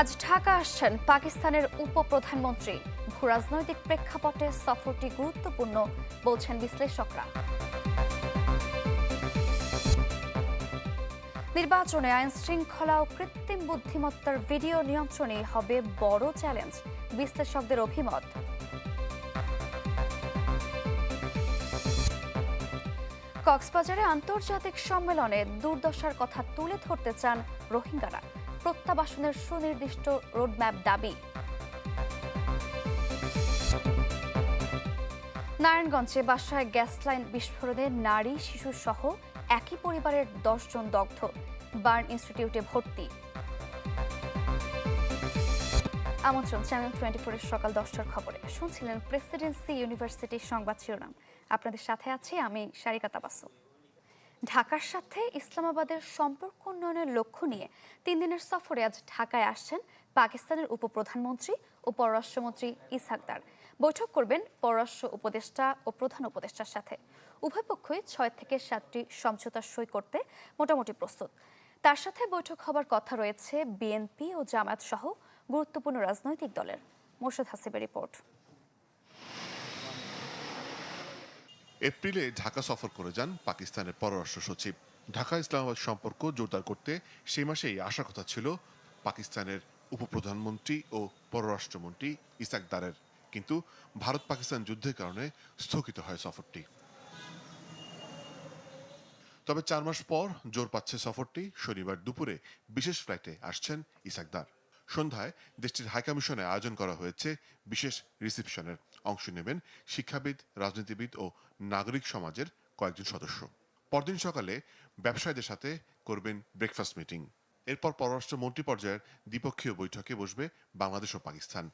আজ ঢাকা আসছেন পাকিস্তানের উপপ্রধানমন্ত্রী। ভূরাজনৈতিক প্রেক্ষাপটে সফরটি গুরুত্বপূর্ণ, বলছেন বিশ্লেষকরা। নির্বাচনে আইন শৃঙ্খলা ও কৃত্রিম বুদ্ধিমত্তার ভিডিও নিয়ন্ত্রণে হবে বড় চ্যালেঞ্জ, বিশ্লেষকদের অভিমত। কক্সবাজারে আন্তর্জাতিক সম্মেলনে দুর্দশার কথা তুলে ধরতে চান রোহিঙ্গারা। প্রত্যাবাসনের সুনির্দিষ্ট রোডম্যাপ দাবি। নারায়ণগঞ্জে বাসায় গ্যাস লাইন বিস্ফোরণে নারী, শিশু সহ একই পরিবারের দশজন দগ্ধ। বার্ন ইনস্টিটিউটে ভর্তি। আমন্ত্রণ, চ্যানেল টোয়েন্টি ফোরের সকাল দশটার খবরে। শুনছিলেন প্রেসিডেন্সি ইউনিভার্সিটির সংবাদ শিরোনাম। আপনাদের সাথে আছি আমি সারিকা তাবাসু। ঢাকার সাথে ইসলামাবাদের সম্পর্ক উন্নয়নের লক্ষ্য নিয়ে তিন দিনের সফরে আজ ঢাকায় আসছেন পাকিস্তানের উপপ্রধানমন্ত্রী ও পররাষ্ট্রমন্ত্রী ইসহাকদার বৈঠক করবেন পররাষ্ট্র উপদেষ্টা ও প্রধান উপদেষ্টার সাথে। উভয় পক্ষই ছয় থেকে সাতটি সমঝোতা সই করতে মোটামুটি প্রস্তুত। তার সাথে বৈঠক হবার কথা রয়েছে বিএনপি ও জামায়াত সহ গুরুত্বপূর্ণ রাজনৈতিক দলের। মোর্শেদ হাসিবের রিপোর্ট। এপ্রিলে ঢাকা সফর করে যান পাকিস্তানের পররাষ্ট্র সচিব। ঢাকা ইসলামাবাদ সম্পর্ক জোরদার করতে সেই মাসেই আসার কথা ছিল পাকিস্তানের উপপ্রধানমন্ত্রী ও পররাষ্ট্রমন্ত্রী ইসাকদারের কিন্তু ভারত পাকিস্তান যুদ্ধের কারণে স্থগিত হয় সফরটি। তবে চার মাস পর জোর পাচ্ছে সফরটি। শনিবার দুপুরে বিশেষ ফ্লাইটে আসছেন ইসাকদার সন্ধ্যায় দেশটির হাইকমিশনে আয়োজন করা হয়েছে বিশেষ রিসিপশনের। অংশ নেবেন শিক্ষাবিদ, রাজনীতিবিদ ও নাগরিক সমাজের কয়েকজন সদস্য। পরদিন সকালে ব্যবসায়ীদের সাথে করবেন ব্রেকফাস্ট মিটিং এরপর পররাষ্ট্র মন্ত্রী পর্যায়ের দ্বিপক্ষীয় বৈঠকে বসবে বাংলাদেশ ও পাকিস্তান।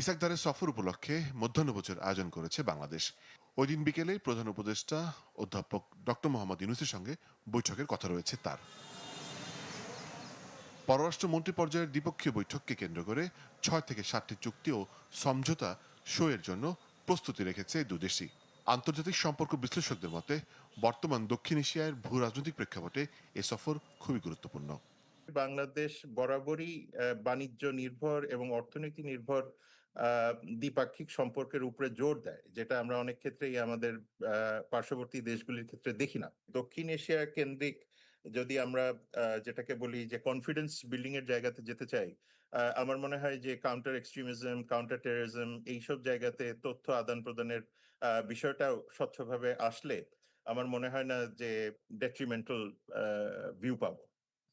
ইসাকদারের সফর উপলক্ষে মধ্যাহ্নভোজের আয়োজন করেছে বাংলাদেশ। ওই দিন বিকেলে প্রধান উপদেষ্টা অধ্যাপক ডক্টর মোহাম্মদ ইউনুসের সঙ্গে বৈঠকের কথা রয়েছে তার। পররাষ্ট্র মন্ত্রী পর্যায়ের দ্বিপক্ষীয় বৈঠককে কেন্দ্র করে ছয় থেকে সাতটি চুক্তি ও সমঝোতা সইয়ের জন্য প্রস্তুতি রেখেছে দুদেশই আন্তর্জাতিক সম্পর্ক বিশ্লেষকদের মতে, বর্তমান দক্ষিণ এশিয়ার ভূ রাজনৈতিক প্রেক্ষাপটে এ সফর খুবই গুরুত্বপূর্ণ। বাংলাদেশ বরাবরই বাণিজ্য নির্ভর এবং অর্থনীতি নির্ভর দ্বিপাক্ষিক সম্পর্কের উপরে জোর দেয়, যেটা আমরা অনেক ক্ষেত্রেই আমাদের পার্শ্ববর্তী দেশগুলির ক্ষেত্রে দেখি না। দক্ষিণ এশিয়া কেন্দ্রিক যদি আমরা যেটাকে বলি যে কনফিডেন্স বিল্ডিং এর জায়গাতে যেতে চাই আমার মনে হয় যে কাউন্টার এক্সট্রিমিজম কাউন্টার টেরোরিজম এইসব জায়গাতে তথ্য আদান প্রদানের আহ, বিষয়টাও স্বচ্ছভাবে আসলে আমার মনে হয় না যে ডেট্রিমেন্টাল ভিউ পাবো।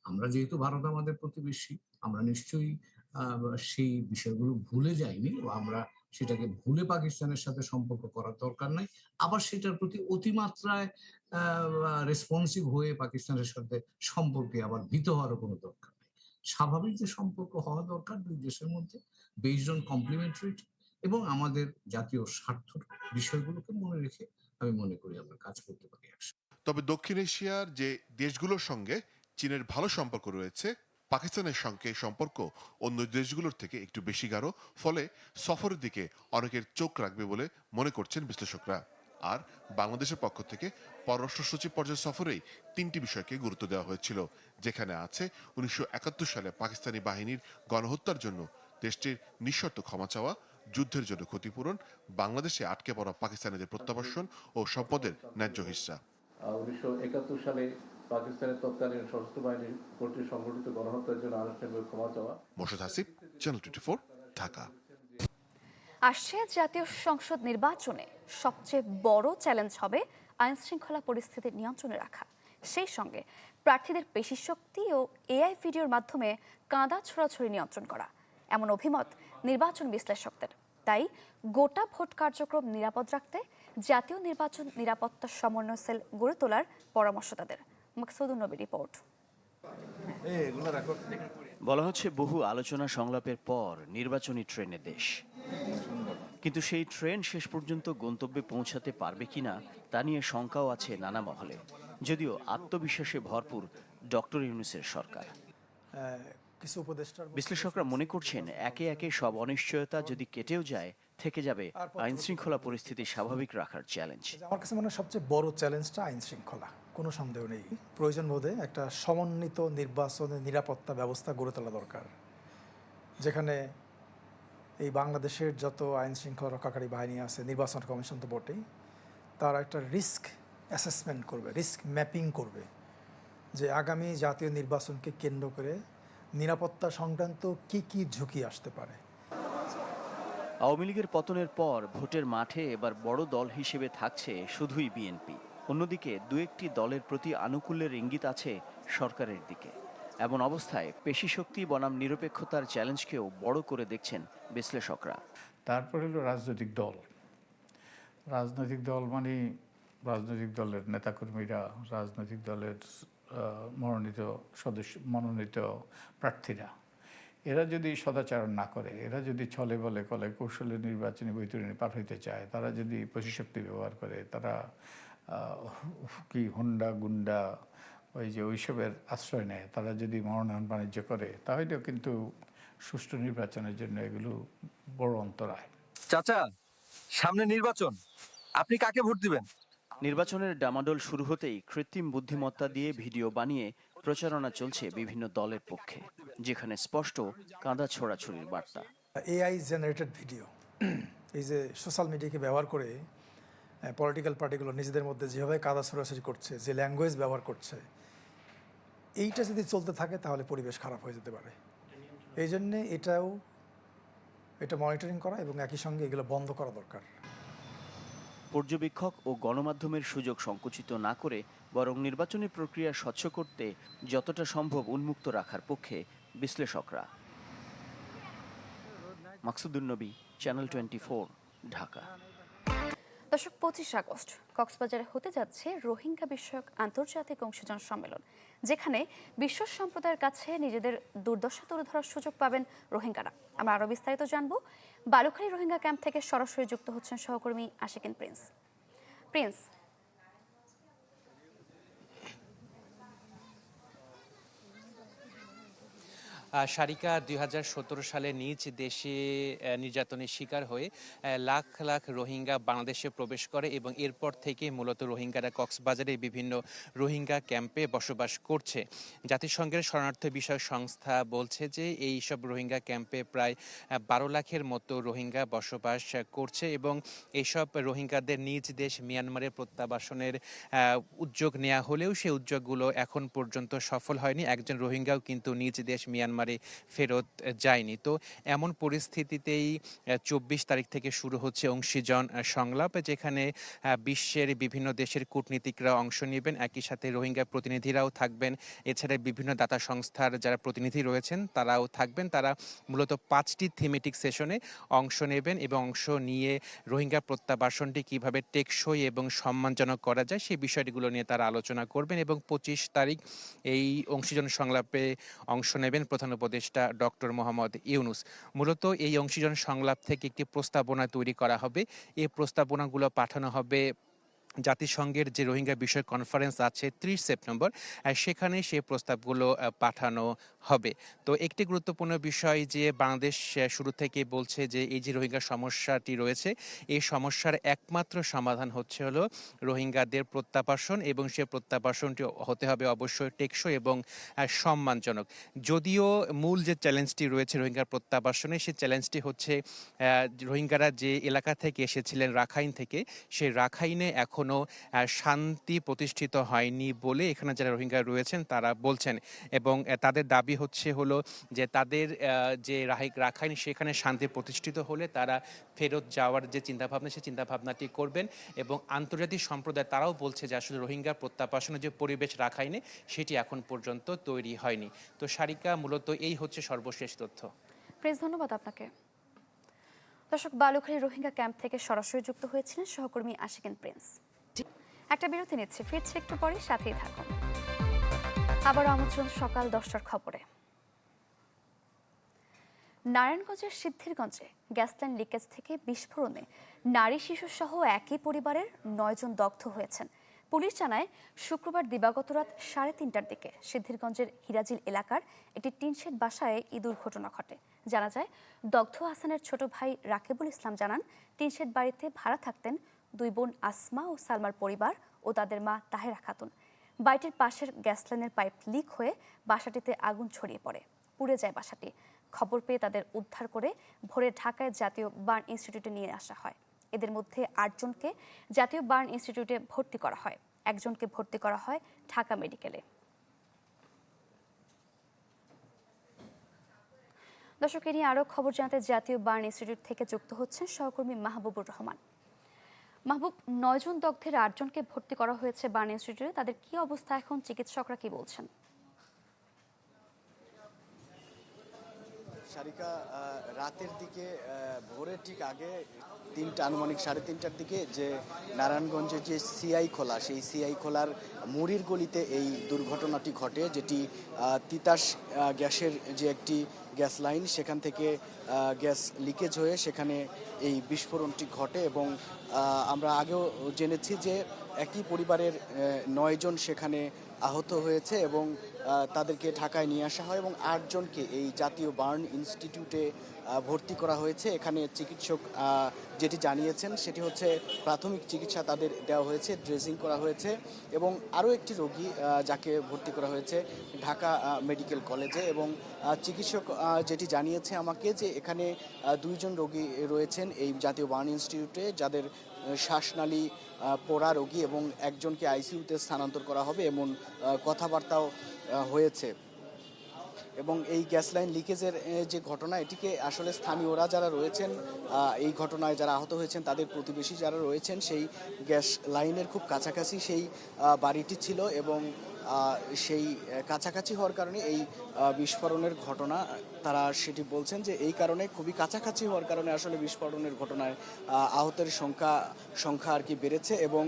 আমরা যেহেতু ভারত আমাদের প্রতিবেশী আমরা নিশ্চয়ই সেই বিষয়গুলো ভুলে যাইনি আমরা সেটাকে ভুলে পাকিস্তানের সাথে সম্পর্ক করার দরকার নাই। আবার সেটার প্রতি অতিমাত্রায় রেসপন্সিভ হয়ে পাকিস্তানের সাথে সম্পর্কে আবার ভীত হওয়ারও কোনো দরকার। স্বাভাবিক যে সম্পর্ক হওয়া দরকার দুই দেশের মধ্যে বেসড অন কমপ্লিমেন্টারিটি এবং আমাদের জাতীয় স্বার্থ বিষয়গুলোকে মনে রেখে আমি মনে করি আমরা কাজ করতে পারি তবে দক্ষিণ এশিয়ার যে দেশগুলোর সঙ্গে চীনের ভালো সম্পর্ক রয়েছে, পাকিস্তানের সঙ্গে সম্পর্ক অন্য দেশগুলোর থেকে একটু বেশি গাঢ়, ফলে সফরের দিকে অনেকের চোখ রাখবে বলে মনে করছেন বিশ্লেষকরা। আর বাংলাদেশের পক্ষ থেকে পররাষ্ট্র সচিব পর্যায়ের সফরেই তিনটি বিষয়কে গুরুত্ব দেওয়া হয়েছিল যেখানে আছে উনিশশো একাত্তর সালে পাকিস্তানি বাহিনীর গণহত্যার জন্য দেশটির নিঃশর্ত ক্ষমা চাওয়া যুদ্ধের জন্য ক্ষতিপূরণ বাংলাদেশে আটকে পড়া পাকিস্তানিদের প্রত্যাবর্ষণ ও সম্পদের ন্যায্য হিস্সা। উনিশশো একাত্তর সালে পাকিস্তানের তৎকালীন সশস্ত্র বাহিনীর কর্তৃক সংগঠিত গণহত্যার জন্য আনুষ্ঠানিক ক্ষমা চাওয়া। Murshed Hasib channel twenty four Dhaka. আসছে জাতীয় সংসদ নির্বাচনে। সবচেয়ে বড় চ্যালেঞ্জ হবে আইন শৃঙ্খলা পরিস্থিতি নিয়ন্ত্রণে রাখা। সেই সঙ্গে প্রার্থীদের পেশি শক্তি ও এআই ভিডিওর মাধ্যমে কাঁদা ছোড়াছড়ি নিয়ন্ত্রণ করা। এমন অভিমত নির্বাচন বিশ্লেষকদের। তাই গোটা ভোট কার্যক্রম নিরাপদ রাখতে জাতীয় নির্বাচন নিরাপত্তা সমন্বয় সেল গড়ে তোলার পরামর্শ তাদের। মকসুদুল নবী রিপোর্ট। বলা হচ্ছে বহু আলোচনা সংলাপের পর নির্বাচনী ট্রেনে দেশ। কিন্তু সেই ট্রেন শেষ পর্যন্ত গন্তব্যে পৌঁছাতে পারবে কিনা তা নিয়ে শঙ্কাও আছে নানা মহলে। যদিও আত্মবিশ্বাসে ভরপুর ডক্টর ইউনুসের সরকার। কিছু উপদেষ্টার বিশ্লেষকরা মনে করছেন একে একে সব অনিশ্চয়তা যদি কেটেও যায় থেকে যাবে আইন শৃঙ্খলা পরিস্থিতি স্বাভাবিক রাখার চ্যালেঞ্জ আমার কাছে মনে হয় সবচেয়ে বড় চ্যালেঞ্জটা আইন শৃঙ্খলা কোনো সন্দেহ নেই। প্রয়োজন বোধে একটা সমন্বিত নির্বাচনের নিরাপত্তা ব্যবস্থা গড়ে তোলা দরকার যেখানে এই বাংলাদেশের যত আইন শৃঙ্খলা রক্ষাকারী বাহিনী আছে, নির্বাচন কমিশন তো বটেই, তারা একটা রিস্ক অ্যাসেসমেন্ট করবে রিস্ক ম্যাপিং করবে যে আগামী জাতীয় নির্বাচনকে কেন্দ্র করে নিরাপত্তা সংক্রান্ত কি কি ঝুঁকি আসতে পারে। আওয়ামী লীগের পতনের পর ভোটের মাঠে এবার বড় দল হিসেবে থাকছে শুধুই বিএনপি। অন্যদিকে দু একটি দলের প্রতি আনুকূল্যের ইঙ্গিত আছে সরকারের দিকে। এমন অবস্থায় পেশি শক্তি বনাম নিরপেক্ষতার চ্যালেঞ্জকেও বড় করে দেখছেন বিশ্লেষকরা। তারপর হলো রাজনৈতিক দল। রাজনৈতিক দল মানে রাজনৈতিক দলের নেতাকর্মীরা, রাজনৈতিক দলের মনোনীত সদস্য, মনোনীত প্রার্থীরা। এরা যদি সদাচারণ না করে, এরা যদি ছলে বলে কলে কৌশলে নির্বাচনী বৈতরণী পার হইতে চায়, তারা যদি শক্তি ব্যবহার করে, তারা কি হুন্ডা গুন্ডা ওই যে ওইসবের আশ্রয় নেয়। তারা যদি মনোনয়ন বাণিজ্য করে তাহলেও কিন্তু সুষ্ঠু নির্বাচনের জন্য এগুলো বড় অন্তরায় চাচা সামনে নির্বাচন আপনি কাকে ভোট দিবেন? নির্বাচনের ডামাডোল শুরু হতেই কৃত্রিম বুদ্ধিমত্তা দিয়ে ভিডিও বানিয়ে প্রচারণা চলছে বিভিন্ন দলের পক্ষে যেখানে স্পষ্ট কাঁদা ছোড়াছুরির বার্তা। AI generated video. এই যে সোশ্যাল মিডিয়াকে ব্যবহার করে পলিটিক্যাল পার্টিগুলো নিজেদের মধ্যে যেভাবে কাদা ছড়াছড়ি করছে যে ল্যাঙ্গুয়েজ ব্যবহার করছে এইটা যদি চলতে থাকে, তাহলে পরিবেশ খারাপ হয়ে যেতে পারে। এই জন্যে এটাও, এটা মনিটরিং করা এবং একই সঙ্গে এগুলো বন্ধ করা দরকার। পর্যবেক্ষক ও গণমাধ্যমের সুযোগ সংকুচিত না করে বরং নির্বাচনী প্রক্রিয়া স্বচ্ছ করতে যতটা সম্ভব উন্মুক্ত রাখার পক্ষে বিশ্লেষকরা। মাকসুদুল নবী চ্যানেল টোয়েন্টি ঢাকা। দর্শক, পঁচিশ আগস্ট, কক্সবাজারে হতে যাচ্ছে রোহিঙ্গা বিষয়ক আন্তর্জাতিক অংশীদার সম্মেলন, যেখানে বিশ্ব সম্প্রদায়ের কাছে নিজেদের দুর্দশা তুলে ধরার সুযোগ পাবেন রোহিঙ্গারা। আমরা আরও বিস্তারিত জানব। বালুখালী রোহিঙ্গা ক্যাম্প থেকে সরাসরি যুক্ত হচ্ছেন সহকর্মী আশিকিন প্রিন্স। প্রিন্স সারিকা দুই হাজার সতেরো সালে নিজ দেশে নির্যাতনের শিকার হয়ে লাখ লাখ রোহিঙ্গা বাংলাদেশে প্রবেশ করে এবং এরপর থেকে মূলত রোহিঙ্গারা কক্সবাজারে বিভিন্ন রোহিঙ্গা ক্যাম্পে বসবাস করছে। জাতিসংঘের শরণার্থী বিষয়ক সংস্থা বলছে যে এই সব রোহিঙ্গা ক্যাম্পে প্রায় বারো লাখের মতো রোহিঙ্গা বসবাস করছে এবং এইসব রোহিঙ্গাদের নিজ দেশ মিয়ানমারে প্রত্যাবাসনের উদ্যোগ নেওয়া হলেও সেই উদ্যোগগুলো এখন পর্যন্ত সফল হয়নি। একজন রোহিঙ্গাও কিন্তু নিজ দেশ মিয়ানমারে ফেরত যায়নি। তো এমন পরিস্থিতিতেই চব্বিশ তারিখ থেকে শুরু হচ্ছে অংশীজন সংলাপ, যেখানে বিশ্বের বিভিন্ন দেশের কূটনীতিকরা অংশ নেবেন। একই সাথে রোহিঙ্গা প্রতিনিধিরাও থাকবেন। এছাড়া বিভিন্ন দাতা সংস্থার যারা প্রতিনিধি রয়েছেন, তারাও থাকবেন। তারা মূলত পাঁচটি থিমেটিক সেশনে অংশ নেবেন এবং অংশ নিয়ে রোহিঙ্গা প্রত্যাবাসনটি কীভাবে টেকসই এবং সম্মানজনক করা যায়, সেই বিষয়গুলো নিয়ে তারা আলোচনা করবেন এবং পঁচিশ তারিখ এই অংশীজন সংলাপে অংশ নেবেন। প্রধান উপদেষ্টা ডক্টর মোহাম্মদ ইউনুস। মূলত এই অংশীজন সংলাপ থেকে একটি প্রস্তাবনা তৈরি করা হবে। এই প্রস্তাবনাগুলো পাঠানো হবে জাতিসংঘের যে রোহিঙ্গা বিষয় কনফারেন্স আছে ত্রিশ সেপ্টেম্বর সেখানে সেই প্রস্তাবগুলো পাঠানো হবে। তো একটি গুরুত্বপূর্ণ বিষয় যে বাংলাদেশ শুরু থেকে বলছে যে এই যে রোহিঙ্গা সমস্যাটি রয়েছে, এই সমস্যার একমাত্র সমাধান হচ্ছে হলো রোহিঙ্গাদের প্রত্যাবাসন এবং সে প্রত্যাবাসনটি হতে হবে অবশ্যই টেকসই এবং সম্মানজনক। যদিও মূল যে চ্যালেঞ্জটি রয়েছে রোহিঙ্গার প্রত্যাবাসনে সেই চ্যালেঞ্জটি হচ্ছে রোহিঙ্গারা যে এলাকা থেকে এসেছিলেন রাখাইন থেকে, সেই রাখাইনে এখনও আহ, শান্তি প্রতিষ্ঠিত হয়নি বলে এখানে যারা রোহিঙ্গা রয়েছেন তারা বলছেন। এবং তাদের দাবি হচ্ছে হলো যে তাদের যে রাহি- রাখাইন সেখানে শান্তি প্রতিষ্ঠিত হলে তারা ফেরত যাওয়ার যে চিন্তাভাবনা সেই চিন্তাভাবনাটি করবেন। এবং আন্তর্জাতিক সম্প্রদায় তারাও বলছে যে আসলে রোহিঙ্গা প্রত্যাবাসনের যে পরিবেশ রাখাইনে সেটি এখন পর্যন্ত তৈরি হয়নি। তো সারিকা মূলত এই হচ্ছে সর্বশেষ তথ্য। প্রিন্স ধন্যবাদ আপনাকে। দর্শক বালুখালী রোহিঙ্গা ক্যাম্প থেকে সরাসরি যুক্ত হয়েছিলেন সহকর্মী আশিকিন প্রিন্স। একটা বিরতি নিচ্ছে, ফিরছে একটু পরে, সাথেই থাকুন। আবার আমন্ত্রণ সকাল দশটার খবরে। নারায়ণগঞ্জের সিদ্ধিরগঞ্জে গ্যাস লাইন লিকেজ থেকে বিস্ফোরণে নারী শিশু সহ একই পরিবারের নয়জন দগ্ধ হয়েছেন। পুলিশ জানায়, শুক্রবার দিবাগত রাত সাড়ে তিনটার দিকে সিদ্ধিরগঞ্জের হিরাজিল এলাকার একটি টিনশেড বাসায় এই দুর্ঘটনা ঘটে। জানা যায়, দগ্ধ হাসানের ছোট ভাই রাকেবুল ইসলাম জানান, টিনশেড বাড়িতে ভাড়া থাকতেন দুই বোন আসমা ও সালমার পরিবার ও তাদের মা তাহেরা খাতুন। বাড়িটির পাশের গ্যাস লাইনের পাইপ লিক হয়ে বাসাটিতে আগুন ছড়িয়ে পড়ে। পুড়ে যায় বাসাটি। খবর পেয়ে তাদের উদ্ধার করে ভোরে ঢাকায় জাতীয় বার্ন ইনস্টিটিউটে নিয়ে আসা হয়। এদের মধ্যে আটজনকে জাতীয় বার্ন ইনস্টিটিউটে ভর্তি করা হয়। একজনকে ভর্তি করা হয় ঢাকা মেডিকেলে। দর্শক, এ নিয়ে আরও খবর জানাতে জাতীয় বার্ন ইনস্টিটিউট থেকে যুক্ত হচ্ছেন সহকর্মী মাহবুবুর রহমান। মাহবুব, নয়জন দগ্ধের আটজনকে ভর্তি করা হয়েছে বার্ন ইনস্টিটিউটে তাদের কি অবস্থা এখন? চিকিৎসকরা কি বলছেন? সারিকা রাতের দিকে ভোরের ঠিক আগে তিনটা আনুমানিক সাড়ে তিনটার দিকে যে নারায়ণগঞ্জের যে সিআই খোলা, সেই সিআই খোলার মুড়ির গলিতে এই দুর্ঘটনাটি ঘটে, যেটি তিতাস গ্যাসের যে একটি গ্যাস লাইন, সেখান থেকে গ্যাস লিকেজ হয়ে সেখানে এই বিস্ফোরণটি ঘটে এবং আমরা আগেও জেনেছি যে একই পরিবারের নয়জন সেখানে আহত হয়েছে এবং তাদেরকে ঢাকায় নিয়ে আসা হয় এবং আটজনকে এই জাতীয় বার্ন ইনস্টিটিউটে ভর্তি করা হয়েছে। এখানে চিকিৎসক যেটি জানিয়েছেন সেটি হচ্ছে প্রাথমিক চিকিৎসা তাদের দেওয়া হয়েছে, ড্রেসিং করা হয়েছে এবং আরও একটি রোগী যাকে ভর্তি করা হয়েছে ঢাকা মেডিকেল কলেজে এবং চিকিৎসক যেটি জানিয়েছে আমাকে যে এখানে দুইজন রোগী রয়েছেন এই জাতীয় বার্ন ইনস্টিটিউটে যাদের শ্বাসনালী পোড়া রোগী এবং একজনকে আইসিইউতে স্থানান্তর করা হবে এমন কথাবার্তাও হয়েছে। এবং এই গ্যাস লাইন লিকেজের যে ঘটনা, এটিকে আসলে স্থানীয়রা যারা রয়েছেন এই ঘটনায় যারা আহত হয়েছেন, তাদের প্রতিবেশী যারা রয়েছেন, সেই গ্যাস লাইনের খুব কাছাকাছি সেই বাড়িটি ছিল এবং সেই কাছাকাছি হওয়ার কারণে এই বিস্ফোরণের ঘটনা, তারা সেটি বলছেন যে এই কারণে খুবই কাছাকাছি হওয়ার কারণে আসলে বিস্ফোরণের ঘটনায় আহতের সংখ্যা সংখ্যা আর কি বেড়েছে এবং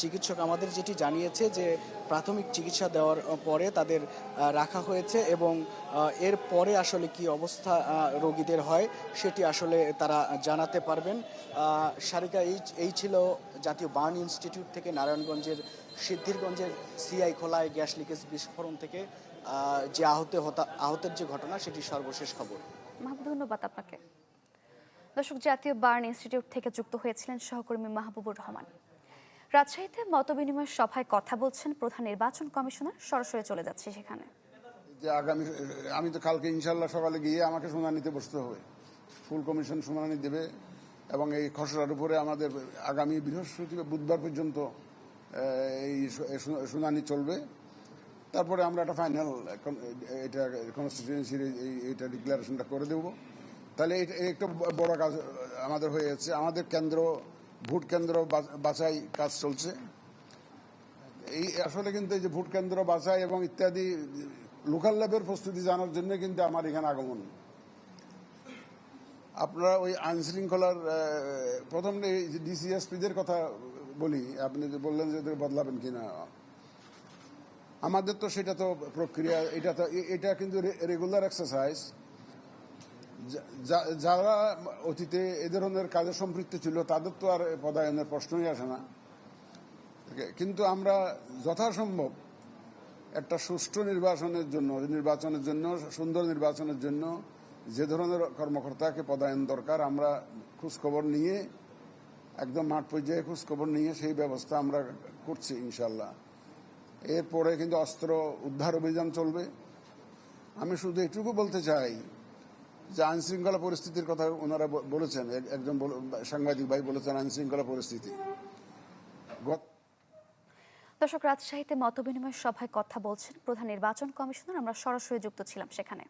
চিকিৎসক আমাদের যেটি জানিয়েছে যে প্রাথমিক চিকিৎসা দেওয়ার পরে তাদের রাখা হয়েছে এবং এর পরে আসলে কি অবস্থা রোগীদের হয় সেটি আসলে তারা জানাতে পারবেন। সারিকা, এই এই ছিল জাতীয় বার্ন ইনস্টিটিউট থেকে নারায়ণগঞ্জের সিদ্ধিরগঞ্জের সিআই খোলায় গ্যাস লিকেজ বিস্ফোরণ থেকে যে আহত হতা- আহতের যে ঘটনা সেটি সর্বশেষ খবর। ধন্যবাদ আপনাকে। দর্শক জাতীয় বার্ন ইনস্টিটিউট থেকে যুক্ত হয়েছিলেন সহকর্মী মাহবুবুর রহমান। রাজশাহীতে মতবিনিময় সভায় কথা বলছেন প্রধান নির্বাচন কমিশনার। সরাসরি চলে যাচ্ছে সেখানে। যে আগামী আমি তো কালকে ইনশাল্লাহ সকালে গিয়ে আমাকে শুনানিতে বসতে হবে। ফুল কমিশন শুনানি দেবে এবং এই খসড়ার উপরে আমাদের আগামী বৃহস্পতিবার বুধবার পর্যন্ত এই শুনানি চলবে। তারপরে আমরা একটা ফাইনাল এটা কনস্টিটিউয়েন্সির এইটা ডিক্লারেশনটা করে দেব। তাহলে এটা একটা বড় কাজ আমাদের হয়ে যাচ্ছে। আমাদের কেন্দ্র, ভোট কেন্দ্র বাছাই কাজ চলছে। এই আসলে কিন্তু এই যে ভোট কেন্দ্র বাছাই এবং ইত্যাদি লোকাল ল্যাবের প্রস্তুতি জানার জন্য কিন্তু আমার এখানে আগমন। আপনারা ওই আইন শৃঙ্খলার প্রথম ডিসিএসপিদের কথা বলি, আপনি বললেন যে বদলাবেন কিনা। আমাদের তো সেটা তো প্রক্রিয়া, এটা তো, এটা কিন্তু রেগুলার এক্সারসাইজ যারা অতীতে এ ধরনের কাজে সম্পৃক্ত ছিল, তাদের তো আর পদায়নের প্রশ্নই আসে না। কিন্তু আমরা যথাসম্ভব একটা সুষ্ঠু নির্বাচনের জন্য নির্বাচনের জন্য, সুন্দর নির্বাচনের জন্য যে ধরনের কর্মকর্তাকে পদায়ন দরকার, আমরা খোঁজখবর নিয়ে একদম মাঠ পর্যায়ে খোঁজখবর নিয়ে সেই ব্যবস্থা আমরা করছি ইনশাল্লাহ এরপরে কিন্তু অস্ত্র উদ্ধার অভিযান চলবে। আমি শুধু এটুকু বলতে চাই যে আইন শৃঙ্খলা পরিস্থিতির কথা ওনারা বলেছেন। এক- একজন সাংবাদিক ভাই বলেছেন আইন শৃঙ্খলা পরিস্থিতি দর্শক, রাজশাহীতে মতবিনিময় সভায় কথা বলছেন প্রধান নির্বাচন কমিশনার। আমরা সরাসরি যুক্ত ছিলাম সেখানে।